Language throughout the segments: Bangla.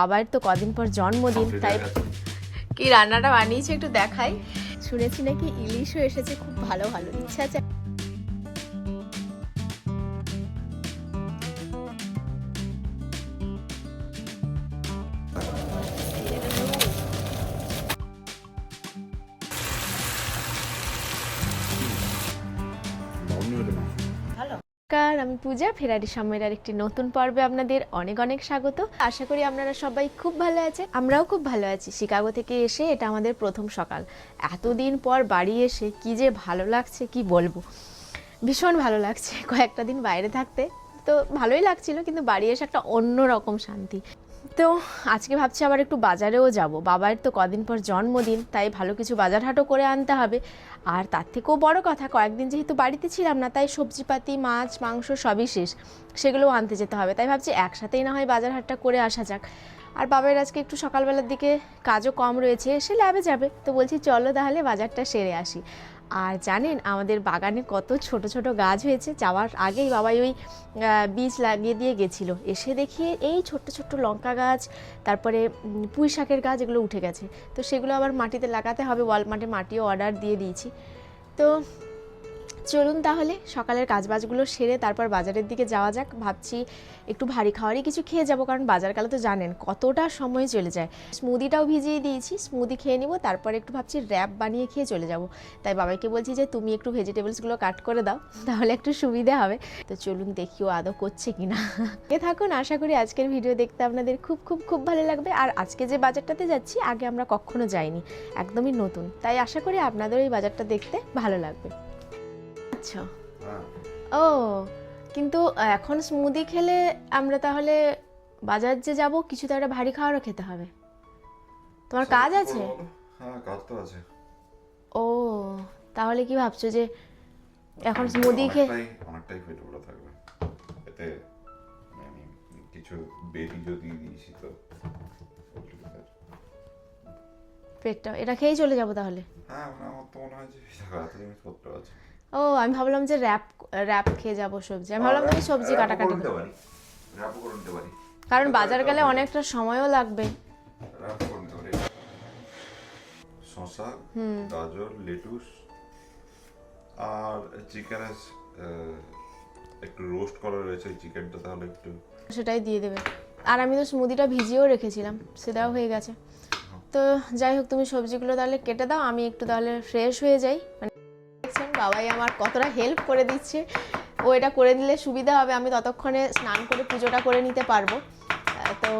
বাবার তো কদিন পর জন্মদিন তাই কি রান্নাটা বানিয়েছে একটু দেখাই। শুনেছি নাকি ইলিশও এসেছে খুব ভালো ভালো। ইচ্ছা আছে। আমি পূজা, ফেরারি সময়ের আর একটি নতুন পর্বে আপনাদের অনেক অনেক স্বাগত। আশা করি আপনারা সবাই খুব ভালো আছে আমরাও খুব ভালো আছি। শিকাগো থেকে এসে এটা আমাদের প্রথম সকাল। এতদিন পর বাড়ি এসে কি যে ভালো লাগছে, কি বলব? ভীষণ ভালো লাগছে কয়েকটা দিন বাইরে থাকতে। তো ভালোই লাগছিল, কিন্তু বাড়ি এসে একটা অন্য রকম শান্তি। তো আজকে ভাবছি আবার একটু বাজারেও যাব। বাবার তো কদিন পর জন্মদিন, তাই ভালো কিছু বাজার হাটও করে আনতে হবে। আর তার থেকেও বড় কথা, কয়েকদিন যেহেতু বাড়িতে ছিলাম না, তাই সবজিপাতি, মাছ, মাংস সবই শেষ, সেগুলোও আনতে যেতে হবে। তাই ভাবছি একসাথেই না হয় বাজার হাটটা করে আসা যাক। আর বাবার আজকে একটু সকালবেলার দিকে কাজও কম রয়েছে, সে ল্যাবে যাবে। তো বলছি, চলো তাহলে বাজারটা সেরে আসি। জানেন, আমাদের বাগানে কত ছোট ছোট গাছ হয়েছে, যাওয়ার আগেই বাবাই ওই বীজ লাগিয়ে দিয়ে গেছিল। এসে দেখি এই ছোট্ট ছোট্ট লঙ্কা গাছ, তারপরে পুঁই শাকের গাছ এগুলো উঠে গেছে। তো সেগুলো আবার মাটিতে লাগাতে হবে ওয়াল মাঠে মাটিও অর্ডার দিয়ে দিয়েছি। তো চলুন তাহলে, সকালের কাজবাজগুলো সেরে তারপর বাজারের দিকে যাওয়া যাক। ভাবছি একটু ভারী খাওয়ারই কিছু খেয়ে যাব, কারণ বাজারকালে তো জানেন কতটা সময় চলে যায়। স্মুদিটাও ভিজিয়ে দিয়েছি, স্মুদি খেয়ে নিব, তারপর একটু ভাবছি র্যাপ বানিয়ে খেয়ে চলে যাব। তাই বাবাইকে বলছি যে, তুমি একটু ভেজিটেবলসগুলো কাট করে দাও, তাহলে একটু সুবিধা হবে। তো চলুন দেখি ও আদৌ করছে কিনা। এ থাকুন, আশা করি আজকের ভিডিও দেখতে আপনাদের খুব খুব খুব ভালো লাগবে। আর আজকে যে বাজারটাতে যাচ্ছি, আগে আমরা কখনো যাইনি, একদমই নতুন। তাই আশা করি আপনাদের এই বাজারটা দেখতে ভালো লাগবে। আচ্ছা। ও কিন্তু এখন স্মুদি খেলে আমরা তাহলে বাজার যে যাব কিছু তো একটা ভারী খাবারও খেতে হবে। তোমার কাজ আছে? হ্যাঁ কাজ তো আছে। ও তাহলে কি ভাবছ যে এখন স্মুদি খেয়ে অনেকটাই পেট ভরা থাকবে। এতে মানে কিছু বেরি যদি দিয়েছি তো পেটটা এটা খেয়েই চলে যাব তাহলে? হ্যাঁ মানে আমার তো মনে হয় যে এত জিনিসপত্র আছে। ও আমি ভাবলাম যে র্যাপ র্যাপ খেয়ে যাব সবজি। আমি ভাবলাম তুমি সবজি র্যাপও কাটাকাটি করে নিতে করো। পারি। র্যাপও করে নিতে পারি। কারণ বাজার গেলে অনেকটা সময়ও লাগবে। র্যাপও করে নিতে পারি। শসা গাজর লেটুস আর চিকেন একটু রোস্ট করা রয়েছে চিকেনটা তাহলে একটু সেটাই দিয়ে দেবে। আর আমি তো স্মুদিটা ভিজিয়েও রেখেছিলাম সেটাও হয়ে গেছে। তো যাই হোক তুমি সবজিগুলো তাহলে কেটে দাও আমি একটু তাহলে ফ্রেশ হয়ে যাই। মানে বাবাই আমার কতটা হেল্প করে দিচ্ছে। ও এটা করে দিলে সুবিধা হবে আমি ততক্ষণে স্নান করে পুজোটা করে নিতে পারব। তো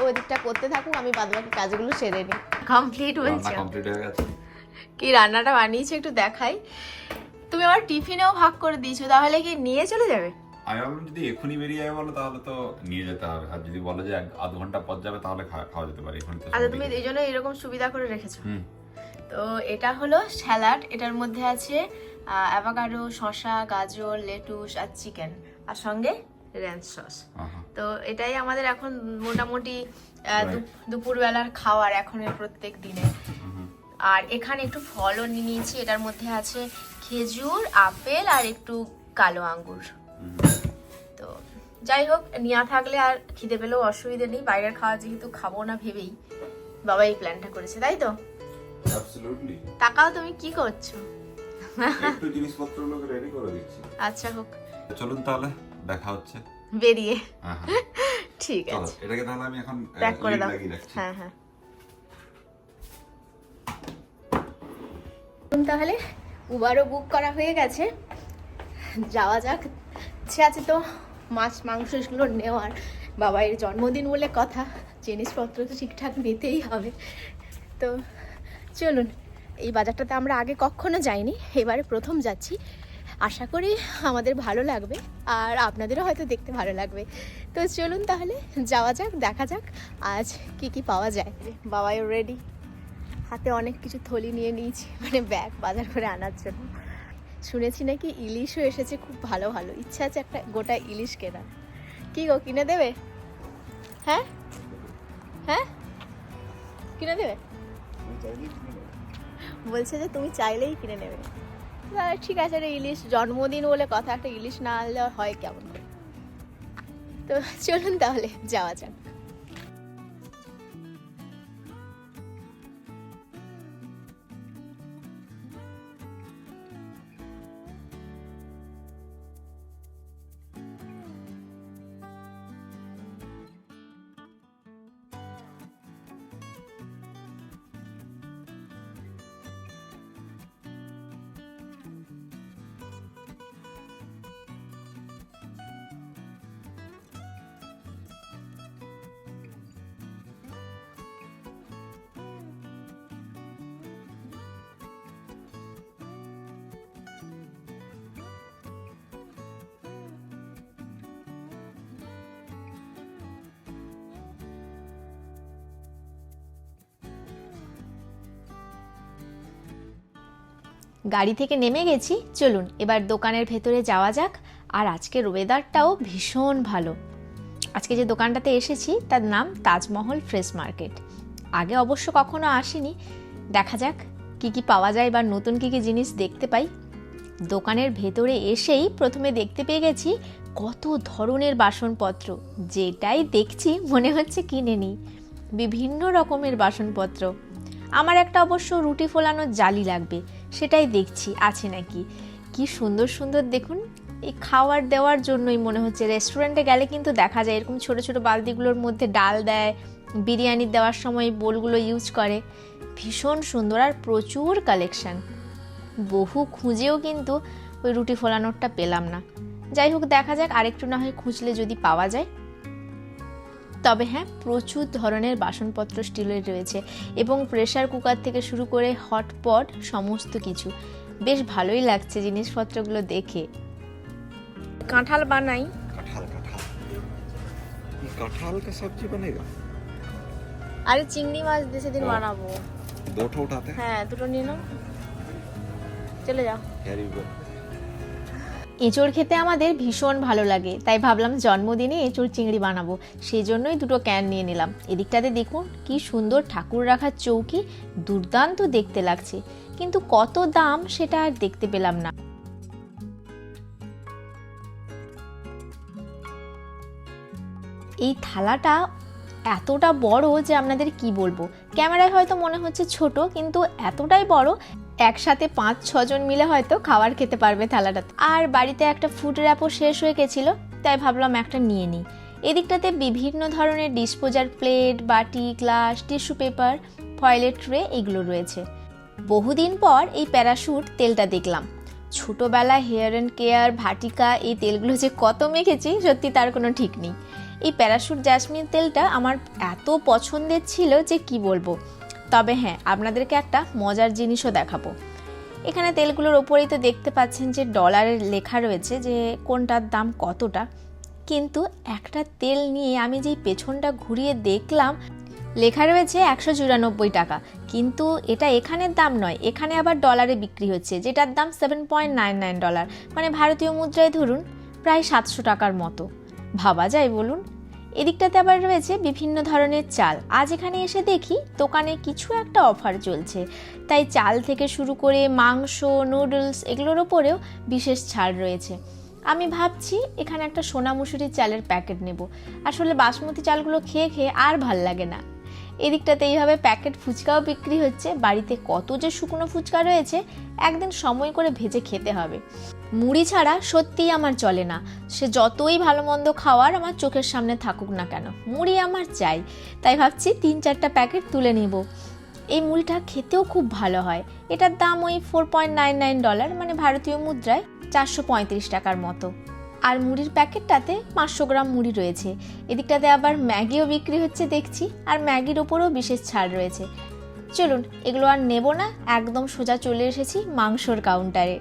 ও এদিকটা করতে থাকুক আমি বাদবাকি কাজগুলো সেরে নিই। কমপ্লিট হয়ে গেছে। কি রান্নাটা বানিয়েছে একটু দেখাই। তুমি আমার টিফিনেও ভাগ করে দিয়েছ তাহলে কি নিয়ে চলে যাবে? আমি ভাবলাম যদি এখনই বেরিয়ে যাবে বলো তাহলে তো নিয়ে যেতে হবে। আর যদি বলো যে আধ ঘণ্টা পর যাবে তাহলে খাওয়া যেতে পারে এখন তো আচ্ছা তুমি এই জন্য এরকম সুবিধা করে রেখেছো? হুম। তো এটা হলো স্যালাড এটার মধ্যে আছে অ্যাভাকাডো শসা গাজর লেটুস আর চিকেন আর সঙ্গে র্যাঞ্চ সস তো এটাই আমাদের এখন মোটামুটি দুপুরবেলার খাওয়ার এখন প্রত্যেক দিনে। আর এখানে একটু ফলও নিয়ে নিয়েছি এটার মধ্যে আছে খেজুর আপেল আর একটু কালো আঙ্গুর। তো যাই হোক নিয়া থাকলে আর খিদে পেলেও অসুবিধে নেই বাইরের খাওয়া যেহেতু খাব না ভেবেই বাবা এই প্ল্যানটা করেছে তাই তো? অ্যাবসলিউটলি তাকাও তুমি কি করছ? একটু জিনিসপত্রগুলোকে রেডি করে দিচ্ছি। আচ্ছা হোক। চলুন তাহলে দেখা হচ্ছে। বেরিয়ে। হ্যাঁ, হ্যাঁ। ঠিক আছে। এটাকে তাহলে আমি এখন প্যাক করে দাও। হ্যাঁ হ্যাঁ। তাহলে উবারও বুক করা হয়ে গেছে। যাওয়া যাক। ইচ্ছে আছে তো মাছ মাংস এগুলো নেওয়ার। বাবাইয়ের জন্মদিন বলে কথা। জিনিসপত্র তো ঠিকঠাক নিতেই হবে। তো চলুন, এই বাজারটাতে আমরা আগে কখনো যাইনি, এবারে প্রথম যাচ্ছি। আশা করি আমাদের ভালো লাগবে, আর আপনাদেরও হয়তো দেখতে ভালো লাগবে। তো চলুন তাহলে, যাওয়া যাক, দেখা যাক, আজ কি কি পাওয়া যায়। বাবাইও রেডি হাতে অনেক কিছু থলি নিয়ে নিয়েছি মানে ব্যাগ বাজার করে আনার জন্য। শুনেছি নাকি ইলিশও এসেছে খুব ভালো ভালো। ইচ্ছা আছে একটা গোটা ইলিশ কেনা কি গো, কিনে দেবে? হ্যাঁ? হ্যাঁ? কিনে দেবে? বলছে যে তুমি চাইলেই কিনে নেবে। ঠিক আছে রে ইলিশ জন্মদিন বলে কথা, একটা ইলিশ না আনলে হয় কেমন তো চলুন তাহলে, যাওয়া যাক। গাড়ি থেকে নেমে গেছি। চলুন, এবার দোকানের ভেতরে যাওয়া যাক। আর আজকের ওয়েদারটাও ভীষণ ভালো। আজকে যে দোকানটাতে এসেছি, তার নাম তাজমহল ফ্রেশ মার্কেট আগে অবশ্য কখনো আসিনি। দেখা যাক, কি কি পাওয়া যায় বা নতুন কি কি জিনিস দেখতে পাই। দোকানের ভেতরে এসেই প্রথমে দেখতে পেয়ে গেছি, কত ধরনের বাসনপত্র। যেটাই দেখছি, মনে হচ্ছে কিনে নিই। বিভিন্ন রকমের বাসনপত্র। আমার একটা অবশ্য রুটি ফোলানোর জালি লাগবে। সেটাই দেখছি, আছে নাকি? কি সুন্দর সুন্দর দেখুন, এই খাওয়ার দেওয়ার জন্যই মনে হচ্ছে। রেস্টুরেন্টে গেলে কিন্তু দেখা যায়, এরকম ছোট ছোট বালতিগুলোর মধ্যে ডাল দেয়, বিরিয়ানি দেওয়ার সময় বোলগুলো ইউজ করে। ভীষণ সুন্দর আর প্রচুর কালেকশন বহু খুঁজেও কিন্তু ওই রুটি ফোলানোরটা পেলাম না। যাই হোক, দেখা যাক, আরেকটু না হয় খুঁজলে যদি পাওয়া যায়। তবে হ্যাঁ প্রচুর ধরনের বাসনপত্র স্টিলের রয়েছে এবং প্রেশার কুকার থেকে শুরু করে হটপট সমস্ত কিছু। বেশ ভালোই লাগছে জিনিসপত্রগুলো দেখে। কাঁঠাল বানাই। কাঁঠাল সবজি আরে চিংড়ি মাছ দিয়ে সেদিন বানাবো। দুটো উঠাতে? হ্যাঁ দুটো নিয়ে নাও। চলে যাও। এঁচড় খেতে আমাদের ভীষণ ভালো লাগে। তাই ভাবলাম জন্মদিনে এঁচড় চিংড়ি বানাবো। সেই জন্যই দুটো ক্যান নিয়ে নিলাম। এদিকটাতে দেখুন, কি সুন্দর ঠাকুর রাখার চৌকি দুর্দান্ত দেখতে লাগছে। কিন্তু কত দাম সেটা আর দেখতে পেলাম না। এই থালাটা এতটা বড় যে আপনাদের কি বলব? ক্যামেরায় হয়তো মনে হচ্ছে ছোট, কিন্তু এতটাই বড় একসাথে পাঁচ ছজন মিলে হয়তো খাবার খেতে পারবে থালাটা। আর বাড়িতে একটা ফুড র্যাপও শেষ হয়ে গেছিল, তাই ভাবলাম একটা নিয়ে নিই। এদিকটাতে বিভিন্ন ধরনের ডিসপোজার প্লেট বাটি গ্লাস টিস্যু পেপার ফয়েলের ট্রে এগুলো রয়েছে। বহুদিন পর এই প্যারাশুট তেলটা দেখলাম। ছোটোবেলা হেয়ার অ্যান্ড কেয়ার ভাটিকা, এই তেলগুলো যে কত মেখেছি, সত্যি তার কোনো ঠিক নেই। এই প্যারাশুট জ্যাসমিন তেলটা আমার এত পছন্দের ছিল যে কি বলব? তবে হ্যাঁ আপনাদেরকে একটা মজার জিনিসও দেখাবো। এখানে তেলগুলোর ওপরেই তো দেখতে পাচ্ছেন যে ডলারের লেখা রয়েছে যে কোনটার দাম কতটা। কিন্তু একটা তেল নিয়ে আমি যেই পেছনটা ঘুরিয়ে দেখলাম, লেখা রয়েছে একশো চুরানব্বই টাকা। কিন্তু এটা এখানের দাম নয়, এখানে আবার ডলারে বিক্রি হচ্ছে, যেটার দাম seven point nine nine dollar. মানে ভারতীয় মুদ্রায় ধরুন, প্রায় সাতশো টাকার মতো। ভাবা যায় বলুন? এদিকটাতে আবার রয়েছে বিভিন্ন ধরনের চাল। আজ এখানে এসে দেখি দোকানে কিছু একটা অফার চলছে। তাই চাল থেকে শুরু করে মাংস, নুডলস এগুলোর ওপরেও বিশেষ ছাড় রয়েছে। আমি ভাবছি এখানে একটা সোনা মুসুরির চালের প্যাকেট নেব। আসলে বাসমতি চালগুলো খেয়ে খেয়ে আর ভালো লাগে না। এদিকটাতে এইভাবে প্যাকেট ফুচকাও বিক্রি হচ্ছে। বাড়িতে কত যে শুকনো ফুচকা রয়েছে, একদিন সময় করে ভেজে খেতে হবে। মুড়ি ছাড়া সত্যিই আমার চলে না। সে যতই ভালো মন্দ খাওয়ার আমার চোখের সামনে থাকুক না কেন, মুড়ি আমার চাই। তাই ভাবছি তিন চারটা প্যাকেট তুলে নিব। এই মুড়িটা খেতেও খুব ভালো হয়। এটার দাম ওই four point nine nine dollar মানে ভারতীয় মুদ্রায় চারশো পঁয়ত্রিশ টাকার মতো। আর মুড়ির প্যাকেটটাতে পাঁচশো গ্রাম মুড়ি রয়েছে। এদিকটাতে আবার ম্যাগিও বিক্রি হচ্ছে দেখছি, আর ম্যাগির ওপরেও বিশেষ ছাড় রয়েছে। চলুন, এগুলো আর নেব না, একদম সোজা চলে এসেছি মাংসর কাউন্টারে।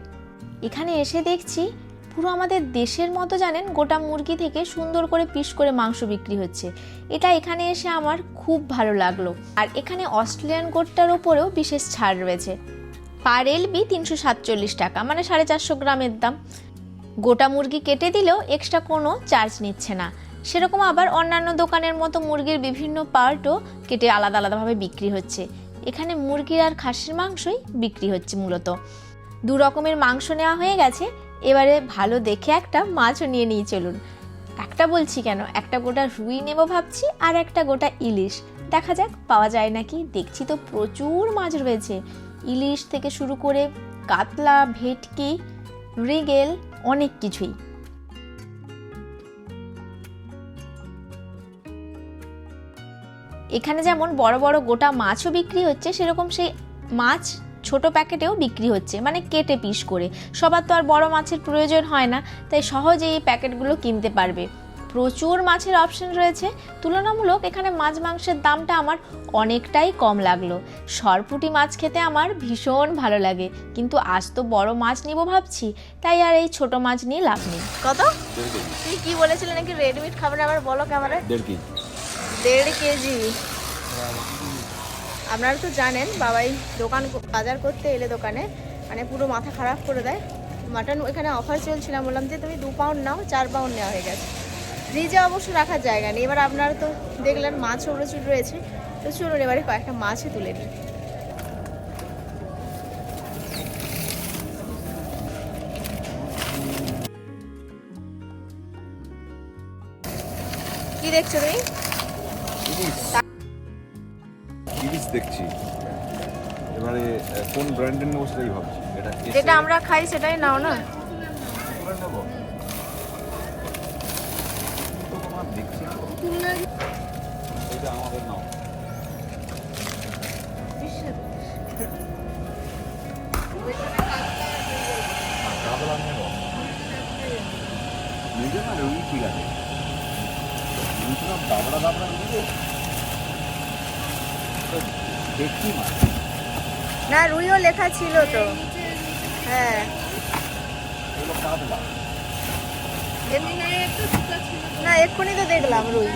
এখানে এসে দেখছি, পুরো আমাদের দেশের মতো জানেন, গোটা মুরগি থেকে সুন্দর করে পিস করে মাংস বিক্রি হচ্ছে। এটা এখানে এসে আমার খুব ভালো লাগল। আর এখানে অস্ট্রেলিয়ান গোটটার ওপরেও বিশেষ ছাড় রয়েছে। পার এলবি তিনশো সাতচল্লিশ টাকা মানে সাড়ে চারশো গ্রামের দাম। গোটা মুরগি কেটে দিলেও এক্সট্রা কোনো চার্জ নিচ্ছে না। সেরকম আবার অন্যান্য দোকানের মতো মুরগির বিভিন্ন পার্টও কেটে আলাদা আলাদাভাবে বিক্রি হচ্ছে। এখানে মুরগির আর খাসির মাংসই বিক্রি হচ্ছে মূলত। দু রকমের মাংস নেওয়া হয়ে গেছে, এবারে ভালো দেখে একটা মাছও নিয়ে নিয়ে চলুন। একটা বলছি কেন, একটা গোটা রুই নেব ভাবছি আর একটা গোটা ইলিশ। দেখা যাক, পাওয়া যায় নাকি? দেখছি তো প্রচুর মাছ রয়েছে। ইলিশ থেকে শুরু করে কাতলা, ভেটকি, মৃগেল অনেক কিছুই। এখানে যেমন বড় বড় গোটা মাছও বিক্রি হচ্ছে, সেরকম সেই মাছ ছোট প্যাকেটেও বিক্রি হচ্ছে মানে কেটে পিস করে। সবার তো আর বড় মাছের প্রয়োজন হয় না, তাই সহজে এই প্যাকেটগুলো কিনতে পারবে। প্রচুর মাছের অপশন রয়েছে। তুলনামূলক এখানে মাছ মাংসের দামটা আমার অনেকটাই কম লাগল। সরপুটি মাছ খেতে আমার ভীষণ ভালো লাগে। কিন্তু আজ তো বড় মাছ নিব ভাবছি তাই আর এই ছোট মাছ নিয়ে লাভ নেই। কত? তুই কি বলেছিলেন নাকি রেডমিট খাবার আবার বলো ক্যামেরায়? দেড় কেজি। আপনারা তো জানেন বাবাই দোকান বাজার করতে এলে দোকানে মানে পুরো মাথা খারাপ করে দেয়। মাটন এখানে অফার চলছিলাম বললাম যে তুমি দু পাউন্ড নাও চার পাউন্ড নেওয়া হয়ে গেছে। ফ্রিজে অবশ্য রাখার জায়গা নেই। এবার আপনারা তো দেখলেন মাছও প্রচুর রয়েছে। তো চলুন এবারে কয়েকটা মাছই তুলে নিই। কি দেখছ তুমি? দেখছি। এবারে কোন ব্র্যান্ডের নেব সেটাই ভাবছি। এটা যেটা আমরা খাই সেটাই নাও না? নেব। না রুইও লেখা ছিল তো। হ্যাঁ। না এক্ষুনি তো দেখলাম রুই।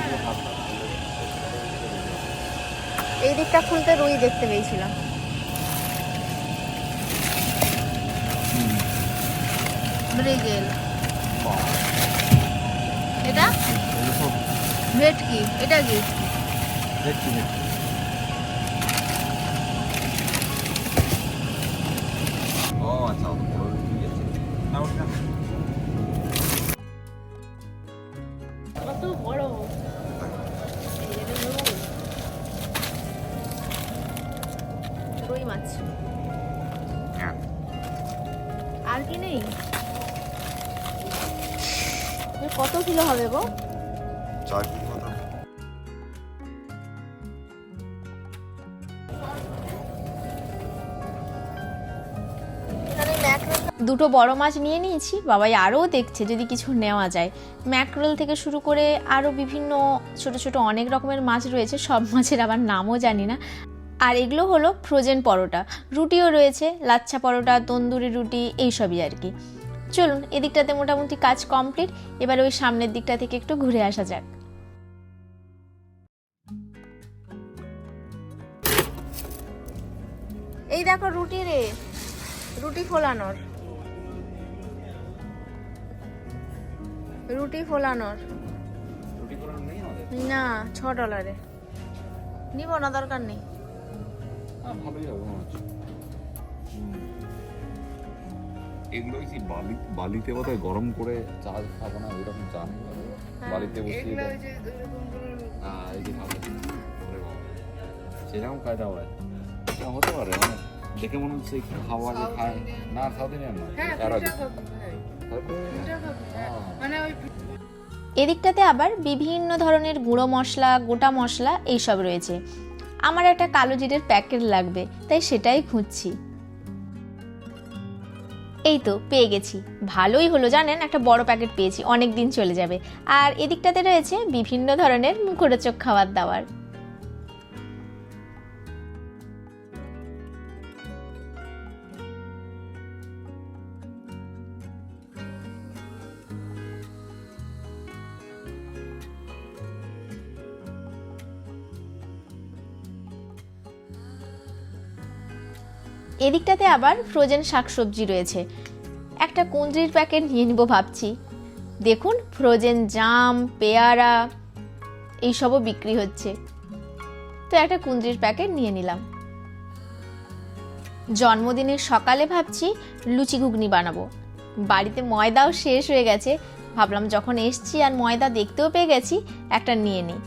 এই দিকটা খুলতে রুই দেখতে পেয়েছিলাম। মৃগেল এটা? ভেটকি। এটা কি? দেখছি দেখছি ও আচ্ছা দুটো বড় মাছ নিয়ে নিয়েছি, বাবাই আরও দেখছে যদি কিছু নেওয়া যায়। ম্যাকরোল থেকে শুরু করে আরও বিভিন্ন ছোট ছোট অনেক রকমের মাছ রয়েছে, সব মাছের আবার নামও জানি না। আর এগুলো হলো ফ্রোজেন পরোটা, রুটিও রয়েছে, লাচ্ছা পরোটা, তন্দুরি রুটি, এইসবই আর কি। চলুন, এদিকটাতে মোটামুটি কাজ কমপ্লিট, এবার ওই সামনের দিকটা থেকে একটু ঘুরে আসা যাক। এই দেখো রুটি রে, রুটি ফোলানোর। রুটি ফোলানোর। রুটি করার নেই আমাদের? না ছ ডলারে। নিব না দরকার নেই। হ্যাঁ। এগুলো ওই কি বালি বালিতে বোধহয় গরম করে চা খাব না ওইরকম চা বালিতে বসিয়ে হ্যাঁ এই যে খাব সেরকম কায়দা হয় হতে পারে মানে দেখে মনে হচ্ছে একটু খাওয়া যে খায়। না খাওয়াতে নেন না এরা এদিকটাতে আবার বিভিন্ন ধরনের গুঁড়ো মশলা, গোটা মশলা এইসব রয়েছে। আমার একটা কালো জিরের প্যাকেট লাগবে, তাই সেটাই খুঁজছি। এই তো, পেয়ে গেছি। ভালোই হলো, জানেন, একটা বড় প্যাকেট পেয়েছি, অনেক দিন চলে যাবে। আর এদিকটাতে রয়েছে বিভিন্ন ধরনের মুখরোচক খাবার দাবার। এদিকটাতে আবার ফ্রোজেন শাকসবজি রয়েছে। একটা কুঁদরির প্যাকেট নিয়ে নিব ভাবছি। দেখুন ফ্রোজেন জাম পেয়ারা, এইসবও বিক্রি হচ্ছে। তো একটা কুঁদরির প্যাকেট নিয়ে নিলাম। জন্মদিনের সকালে ভাবছি লুচি ঘুগনি বানাবো। বাড়িতে ময়দাও শেষ হয়ে গেছে। ভাবলাম যখন এসছি আর ময়দা দেখতেও পেয়ে গেছি, একটা নিয়ে নিই।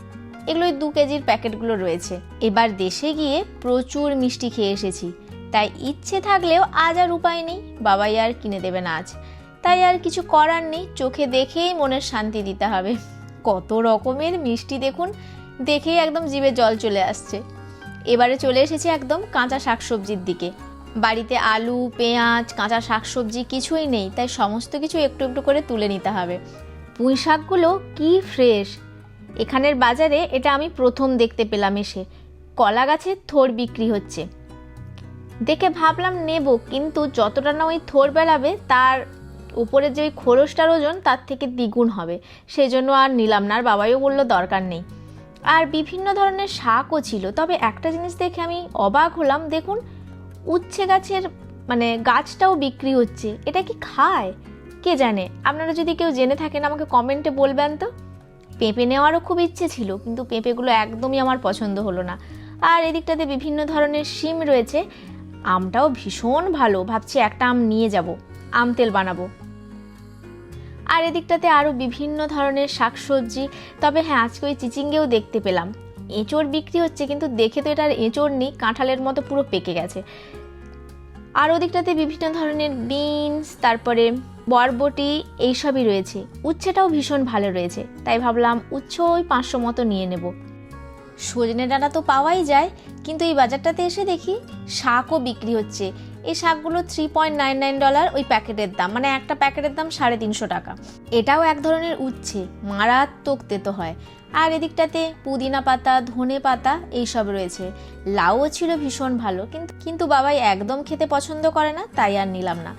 এগুলো দু কেজির প্যাকেটগুলো রয়েছে। এবার দেশে গিয়ে প্রচুর মিষ্টি খেয়ে এসেছি। তাই ইচ্ছে থাকলেও আজ আর উপায় নেই, বাবাই আর কিনে দেবে না আজ। তাই আর কিছু করার নেই, চোখে দেখেই মনের শান্তি দিতে হবে। কত রকমের মিষ্টি দেখুন, দেখেই একদম জিভে জল চলে আসছে। এবারে চলে এসেছি একদম কাঁচা শাকসবজির দিকে। বাড়িতে আলু, পেঁয়াজ, কাঁচা শাকসবজি কিছুই নেই, তাই সমস্ত কিছু একটু একটু করে তুলে নিতে হবে। পুঁই শাকগুলো কি ফ্রেশ! এখানের বাজারে এটা আমি প্রথম দেখতে পেলাম এসে। কলা গাছের থোর বিক্রি হচ্ছে। দেখে ভাবলাম নেব, কিন্তু যতটা না ওই থোর বেলাবে, তার উপরে যে ওই খোলসটার ওজন, তার থেকে দ্বিগুণ হবে। সেই জন্য আর নিলাম না, আর বাবাইও বলল দরকার নেই। আর বিভিন্ন ধরনের শাকও ছিল, তবে একটা জিনিস দেখে আমি অবাক হলাম। দেখুন, উচ্ছে গাছের মানে গাছটাও বিক্রি হচ্ছে, এটা কি খায়? কে জানে? আপনারা যদি কেউ জেনে থাকেন, আমাকে কমেন্টে বলবেন তো। পেঁপে নেওয়ারও খুব ইচ্ছে ছিল, কিন্তু পেঁপেগুলো একদমই আমার পছন্দ হলো না। আর এদিকটাতে বিভিন্ন ধরনের শিম রয়েছে আমটাও ভীষণ ভালো। ভাবছি একটা আম নিয়ে যাব, আম তেল বানাবো। আর এদিকটাতে আরও বিভিন্ন ধরনের শাকসবজি, তবে হ্যাঁ আজকে ওই চিচিঙ্গেও দেখতে পেলাম। এঁচড় বিক্রি হচ্ছে, কিন্তু দেখে তো এটার এঁচড় নেই, কাঁঠালের মতো পুরো পেকে গেছে। আর ওদিকটাতে বিভিন্ন ধরনের বিনস, তারপরে বরবটি, এইসবই রয়েছে। উচ্ছেটাও ভীষণ ভালো রয়েছে, তাই ভাবলাম উচ্ছ ওই পাঁচশো মতো নিয়ে নেব। সজনে ডাঁটা তো পাওয়াই যায়, কিন্তু এই বাজারটাতে এসে দেখি শাকও বিক্রি হচ্ছে। এই শাকগুলো three point nine nine dollar ওই প্যাকেটের দাম মানে একটা প্যাকেটের দাম সাড়ে তিনশো টাকা। এটাও এক ধরনের উচ্ছে, মারাত্মক তেতো হয়। আর এদিকটাতে পুদিনা পাতা, ধনে পাতা, এইসব রয়েছে। লাউও ছিল ভীষণ ভালো কিন্তু কিন্তু বাবাই একদম খেতে পছন্দ করে না, তাই আর নিলাম না।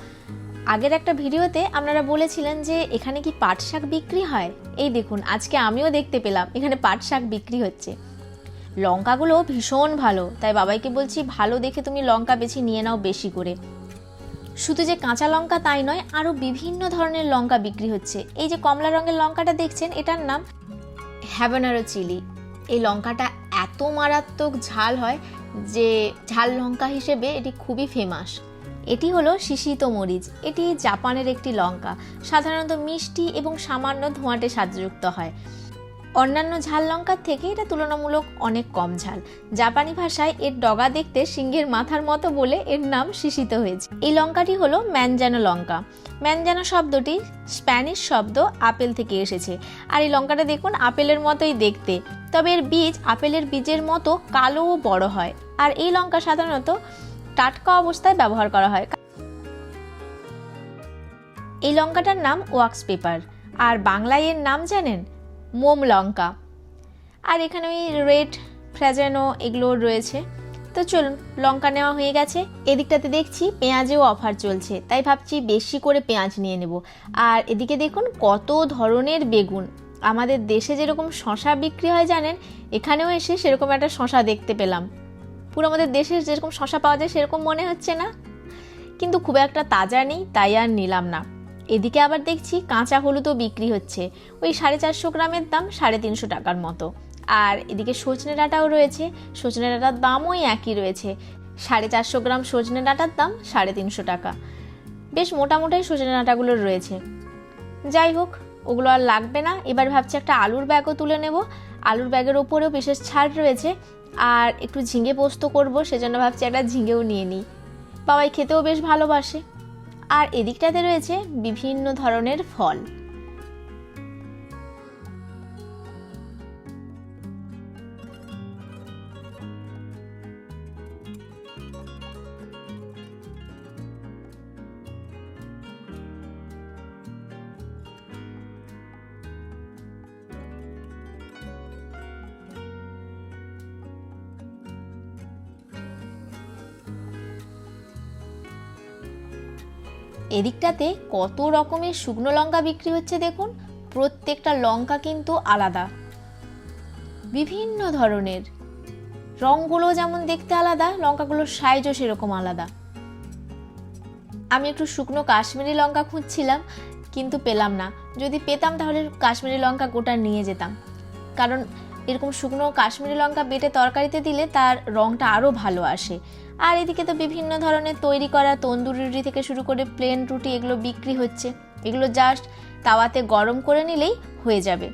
আগের একটা ভিডিওতে আপনারা বলেছিলেন যে, এখানে কি পাট শাক বিক্রি হয়? এই দেখুন, আজকে আমিও দেখতে পেলাম, এখানে পাট শাক বিক্রি হচ্ছে। লঙ্কাগুলো ভীষণ ভালো। তাই বাবাইকে বলছি, ভালো দেখে তুমি লঙ্কা বেছে নিয়ে নাও বেশি করে। শুধু যে কাঁচা লঙ্কা তাই নয় আরও বিভিন্ন ধরনের লঙ্কা বিক্রি হচ্ছে। এই যে কমলা রঙের লঙ্কাটা দেখছেন, এটার নাম হ্যাবানারো চিলি। এই লঙ্কাটা এত মারাত্মক ঝাল হয় যে ঝাল লঙ্কা হিসেবে এটি খুবই ফেমাস এটি হলো শিশিত মরিচ। এটি জাপানের একটি লঙ্কা। সাধারণত মিষ্টি এবং সামান্য ধোঁয়াটে স্বাদযুক্ত হয়। অন্যান্য ঝাল লঙ্কার থেকে এটা তুলনামূলক অনেক কম ঝাল। জাপানি ভাষায় এর ডগা দেখতে সিংহের মাথার মতো বলে এর নাম শিশিত হয়েছে। এই লঙ্কাটি হলো ম্যানজানো লঙ্কা। ম্যানজানো শব্দটি স্প্যানিশ শব্দ আপেল থেকে এসেছে। আর এই লঙ্কাটা দেখুন, আপেলের মতোই দেখতে। তবে এর বীজ আপেলের বীজের মতো কালো ও বড় হয়। আর এই লঙ্কা সাধারণত টাটকা অবস্থায় ব্যবহার করা হয়। এই লঙ্কাটার নাম ওয়াক্স পেপার। আর বাংলায় এর নাম জানেন? মোম লঙ্কা। আর এখানে ওই রেড ফ্রাজানো এগুলো রয়েছে। তো চলুন, লঙ্কা নেওয়া হয়ে গেছে। এদিকটাতে দেখছি পেঁয়াজেও অফার চলছে। তাই ভাবছি বেশি করে পেঁয়াজ নিয়ে নেব। আর এদিকে দেখুন কত ধরনের বেগুন। আমাদের দেশে যেরকম শশা বিক্রি হয় জানেন, এখানেও এসে সেরকম একটা শশা দেখতে পেলাম। পুরো আমাদের দেশের যেরকম শশা পাওয়া যায় সেরকম মনে হচ্ছে না। কিন্তু খুব একটা তাজা নেই, তাই আর নিলাম না। এদিকে আবার দেখছি কাঁচা হলুদও বিক্রি হচ্ছে। ওই সাড়ে চারশো গ্রামের দাম সাড়ে তিনশো টাকার মতো। আর এদিকে সজনে ডাঁটাও রয়েছে। সজনে ডাঁটার দামও একই রয়েছে। সাড়ে চারশো গ্রাম সজনে ডাঁটার দাম সাড়ে তিনশো টাকা। বেশ মোটামুটাই সজনে ডাঁটাগুলো রয়েছে। যাই হোক, ওগুলো আর লাগবে না। এবার ভাবছি একটা আলুর ব্যাগও তুলে নেব। আলুর ব্যাগের ওপরেও বিশেষ ছাড় রয়েছে। আর একটু ঝিঙে পোস্ত করব, সেজন্য ভাবছি একটা ঝিঙেও নিয়ে নিই। বাবাই খেতেও বেশ ভালোবাসে। আর এদিকটাতে রয়েছে বিভিন্ন ধরনের ফল। এদিকটাতে কত রকমের শুকনো লঙ্কা বিক্রি হচ্ছে দেখুন। প্রত্যেকটা লঙ্কা কিন্তু আলাদা। বিভিন্ন ধরনের। রঙগুলো যেমন দেখতে আলাদা, লঙ্কাগুলোর সাইজও সেরকম আলাদা। আমি একটু শুকনো কাশ্মীরি লঙ্কা খুঁজছিলাম, কিন্তু পেলাম না। যদি পেতাম তাহলে কাশ্মীরি লঙ্কা গোটা নিয়ে যেতাম। কারণ এরকম শুকনো কাশ্মীরি লঙ্কা বেটে তরকারিতে দিলে তার রঙটা আরও ভালো আসে। আর এদিকে তো বিভিন্ন ধরনের তৈরি করা তন্দুরি রুটি থেকে শুরু করে প্লেন রুটি এগুলো বিক্রি হচ্ছে। এগুলো জাস্ট তাওয়াতে গরম করে নিলেই হয়ে যাবে।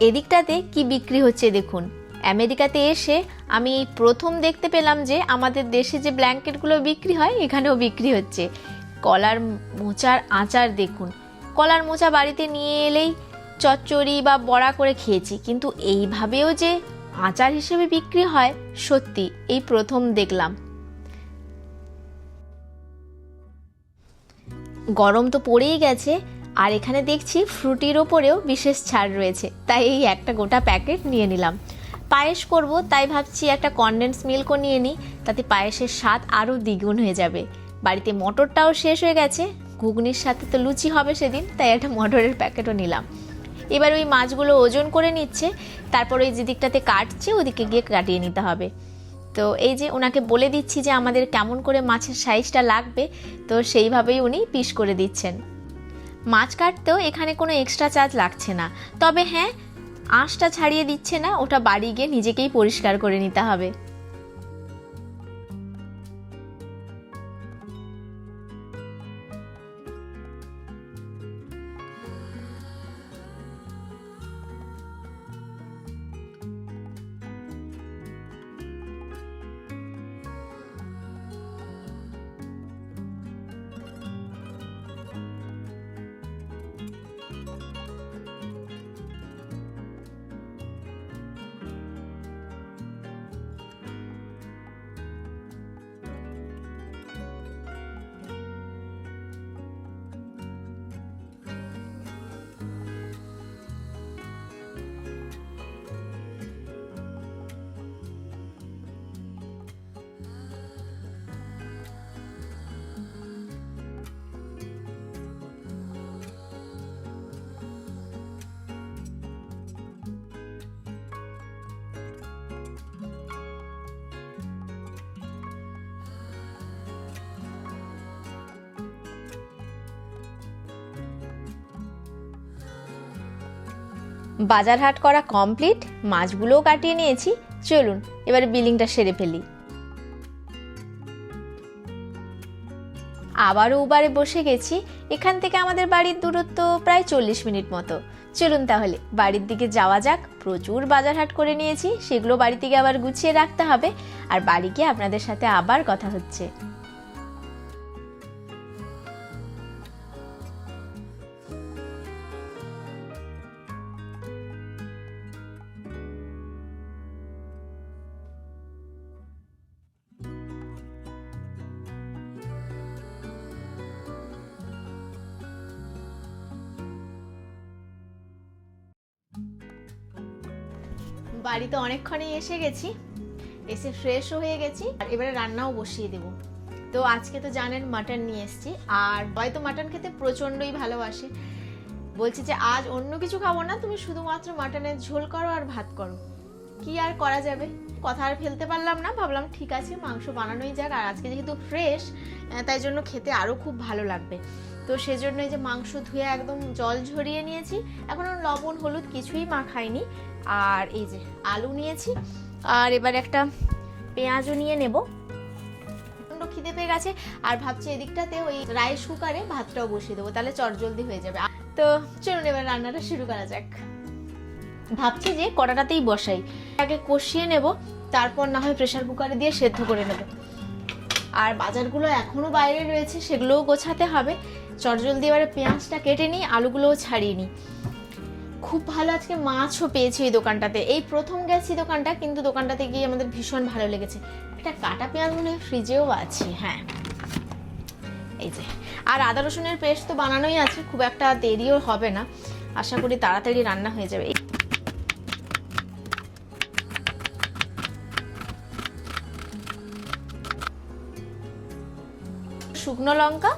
এদিকটাতে কি বিক্রি হচ্ছে দেখুন। আমেরিকাতে এসে আমি প্রথম দেখতে পেলাম যে আমাদের দেশে যে ব্ল্যাঙ্কেটগুলো বিক্রি হয়, এখানেও বিক্রি হচ্ছে। কলার মোচার আচার দেখুন। কলার মোচা বাড়িতে নিয়ে এলেই চচ্চড়ি বা বড়া করে খেয়েছি, কিন্তু এইভাবেও যে আচার হিসেবে বিক্রি হয়, সত্যি এই প্রথম দেখলাম। গরম তো পড়েই গেছে, আর এখানে দেখছি ফ্রুটির ওপরেও বিশেষ ছাড় রয়েছে, তাই এই একটা গোটা প্যাকেট নিয়ে নিলাম। পায়েস করব, তাই ভাবছি একটা কনডেন্স মিল্কও নিয়ে নিই, তাতে পায়েসের স্বাদ আরও দ্বিগুণ হয়ে যাবে। বাড়িতে মটরটাও শেষ হয়ে গেছে, ঘুগনির সাথে তো লুচি হবে সেদিন, তাই একটা মটরের প্যাকেটও নিলাম। এবার ওই মাছগুলো ওজন করে নিচ্ছে, তারপর ওই যেদিকটাতে কাটছে, ওদিকে গিয়ে কাটিয়ে নিতে হবে। তো এই যে ওনাকে বলে দিচ্ছি যে আমাদের কেমন করে মাছের সাইজটা লাগবে, তো সেইভাবেই উনি পিস করে দিচ্ছেন। মাছ কাটতেও এখানে কোনো এক্সট্রা চার্জ লাগছে না। তবে হ্যাঁ আঁশটা ছাড়িয়ে দিচ্ছে না, ওটা বাড়ি গিয়ে নিজেকেই পরিষ্কার করে নিতে হবে। বাজার হাট করা কমপ্লিট মাছগুলোও কাটিয়ে নিয়েছি। চলুন, এবারে বিলিংটা সেরে ফেলি। আবারও উবারে বসে গেছি। এখান থেকে আমাদের বাড়ির দূরত্ব প্রায় চল্লিশ মিনিট মতো। চলুন তাহলে, বাড়ির দিকে যাওয়া যাক। প্রচুর বাজার হাট করে নিয়েছি, সেগুলো বাড়ি থেকে আবার গুছিয়ে রাখতে হবে। আর বাড়ি গিয়ে আপনাদের সাথে আবার কথা হচ্ছে। বাড়িতে অনেকক্ষণই এসে গেছি। এসে ফ্রেশও হয়ে গেছি, আর এবারে রান্নাও বসিয়ে দেব। তো আজকে তো জানেন মাটন নিয়ে এসেছি, আর হয়তো মাটন খেতে প্রচণ্ডই ভালোবাসে। বলছি যে, আজ অন্য কিছু খাব না, তুমি শুধুমাত্র মাটনের ঝোল করো আর ভাত করো। কি আর করা যাবে? কথা আর ফেলতে পারলাম না, ভাবলাম ঠিক আছে, মাংস বানানোই যাক, আর আজকে যেহেতু ফ্রেশ তাই জন্য খেতে আরও খুব ভালো লাগবে। তো সেজন্য এই যে মাংস ধুয়ে একদম জল ঝরিয়ে নিয়েছি, এখন লবণ, হলুদ কিছুই মাখাইনি আর এই যে আলু নিয়েছি, আর এবার একটা পেঁয়াজও নিয়ে নেব। প্রচণ্ড খিদে পেয়ে গেছে, আর ভাবছি এদিকটাতে ওই রাইস কুকারে ভাতটাও বসিয়ে দেবো, তাহলে চটজলদি হয়ে যাবে। তো চলুন এবার রান্নাটা শুরু করা যাক। ভাবছি যে কড়াটাতেই বসাই, আগে কষিয়ে নেব, তারপর না হয় প্রেশার কুকারে দিয়ে সেদ্ধ করে নেব। আর বাজারগুলো এখনও বাইরে রয়েছে, সেগুলোও গোছাতে হবে। চটজলদি এবারে পেঁয়াজটা কেটে নিই, আলুগুলোও ছাড়িয়ে নিই। খুব ভালো আজকে মাছও পেয়েছি এই দোকানটাতে। এই প্রথম গেছি দোকানটা, কিন্তু দোকানটাতে গিয়ে আমাদের ভীষণ ভালো লেগেছে। একটা কাটা পেঁয়াজ মনে ফ্রিজেও আছে হ্যাঁ। এই যে, আর আদা রসুনের পেস্ট তো বানানোই আছে, খুব একটা দেরিও হবে না। আশা করি তাড়াতাড়ি রান্না হয়ে যাবে। শুকনো লঙ্কা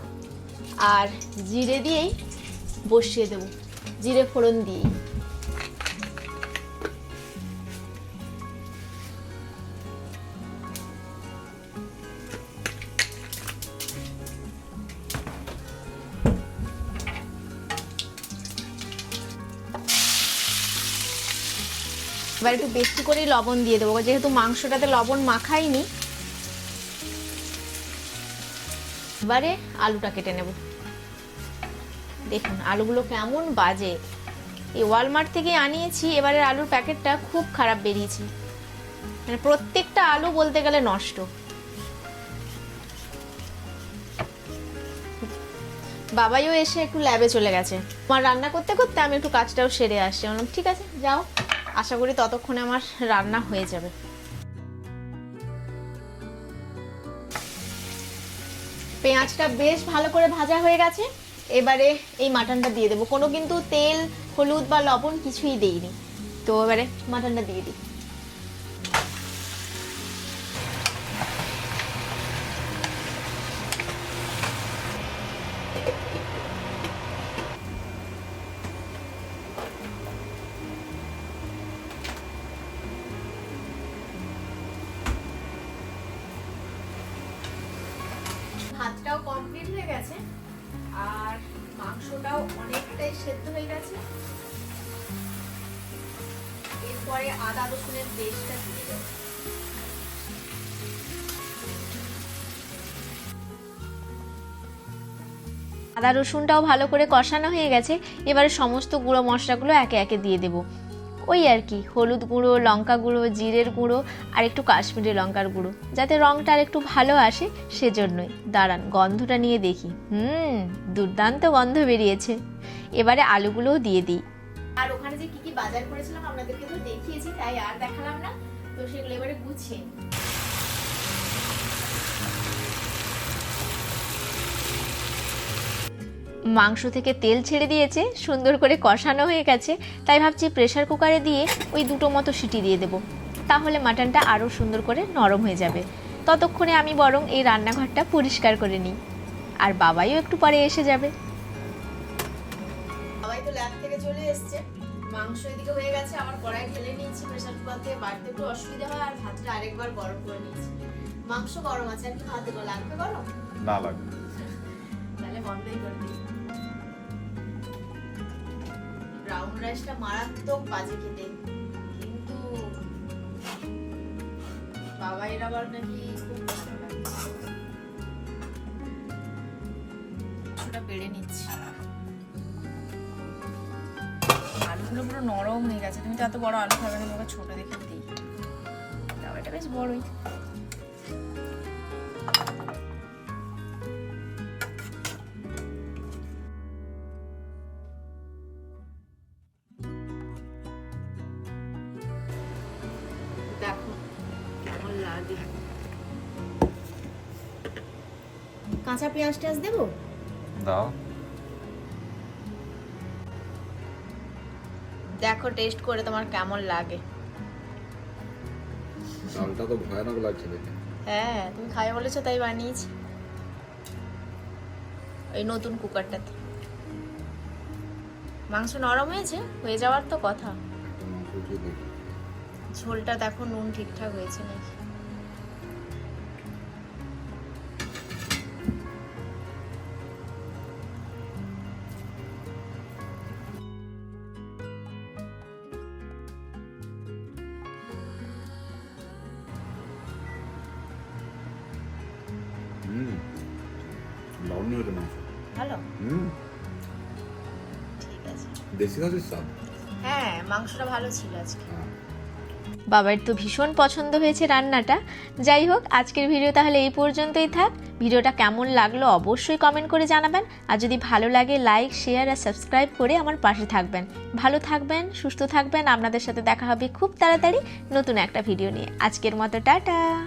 আর জিরে দিয়েই বসিয়ে দেবো। জিরে ফোড়ন দিয়েই এবার একটু বেশি করেই লবণ দিয়ে দেবো, যেহেতু মাংসটাতে লবণ মাখাইনি। এবারে আলুটা কেটে নেব। দেখুন, আলুগুলো কেমন বাজে। এই ওয়ালমার্ট থেকে আনিয়েছি এবারে আলুর প্যাকেটটা খুব খারাপ বেরিয়েছে। মানে প্রত্যেকটা আলু বলতে গেলে নষ্ট। বাবাইও এসে একটু ল্যাবে চলে গেছে। আমার রান্না করতে করতে আমি একটু কাজটাও সেরে আসছি। বললাম, ঠিক আছে, যাও। আশা করি ততক্ষণে আমার রান্না হয়ে যাবে। পেঁয়াজটা বেশ ভালো করে ভাজা হয়ে গেছে। এবারে এই মাটনটা দিয়ে দেবো। কোনো কিন্তু তেল, হলুদ বা লবণ কিছুই দিইনি। তো এবারে মাটনটা দিয়ে দিই। আদা রসুনটাও ভালো করে কষানো হয়ে গেছে। এবারে সমস্ত গুঁড়ো মশলাগুলো একে একে দিয়ে দেবো। ওই আর কি, হলুদ গুঁড়ো, লঙ্কা গুঁড়ো, জিরের গুঁড়ো, আর একটু কাশ্মীরি লঙ্কার গুঁড়ো। যাতে রঙটা আর একটু ভালো আসে সেজন্যই। দাঁড়ান, গন্ধটা নিয়ে দেখি। হুম, দুর্দান্ত গন্ধ বেরিয়েছে। এবারে আলুগুলোও দিয়ে দিই। আর ওখানে যে কি কি বাজার করেছিলাম আপনাদেরকে তো দেখিয়েছি, তাই আর দেখালাম না। তো সেগুলো এবারে গুছিয়ে মাংস থেকে তেল ছেড়ে দিয়েছে সুন্দর করে কষানো হয়ে গেছে তাই ভাবছি প্রেশার কুকারে দিয়ে ওই দুটো মতো সিটি দিয়ে দেবো। তাহলে মাটনটা আরও সুন্দর করে নরম হয়ে যাবে। ততক্ষণে আমি বরং এই রান্নাঘরটা পরিষ্কার করে নিই। আর বাবাইও একটু পরে এসে যাবে। বাবাই তো ল্যাব থেকে চলে এসছে। মাংস এদিকে হয়ে গেছে আমার কড়াই ঢেলে নিয়েছি। প্রেসার কুকার থেকে বাড়তে একটু অসুবিধা হয় আর ভাতটা আরেকবার গরম করে নিয়েছি। মাংস গরম আছে আর কি ভাতে লাগবে গরম? না লাগবে। তাহলে বন্ধই করে দিই। ব্রাউন রাইসটা মারাত্মক বাজে খেতে। কিন্তু বাবা এর আবার নাকি খুব ভালো লাগে। বেড়ে নিচ্ছি। আলুগুলো পুরো নরম হয়ে গেছে। তুমি তো এত বড় আলু খাবে না তোমাকে ছোট দেখে দিই। এটা বেশ বড়ই। পেঁয়াজ টেয়াজ দেবো? দাও। দেখো টেস্ট করে তোমার কেমন লাগে। ডালটা তো ভয়ানক লাগছে দেখে। হ্যাঁ তুমি খাবে বলেছ তাই বানিয়েছি। এই নতুন কুকারটাতে। মাংস নরম হয়েছে হয়ে যাওয়ার তো কথা। ঝোলটা দেখো নুন ঠিকঠাক হয়েছে নাকি? হ্যাঁ মাংসটা ভালো ছিল আজকে। হ্যাঁ। বাবার তো ভীষণ পছন্দ হয়েছে রান্নাটা। যাই হোক আজকের ভিডিও তাহলে এই পর্যন্তই থাক। ভিডিওটা কেমন লাগল অবশ্যই কমেন্ট করে জানাবেন। আর যদি ভালো লাগে লাইক শেয়ার আর সাবস্ক্রাইব করে আমার পাশে থাকবেন। ভালো থাকবেন সুস্থ থাকবেন। আপনাদের সাথে দেখা হবে খুব তাড়াতাড়ি নতুন একটা ভিডিও নিয়ে। আজকের মতো টাটা!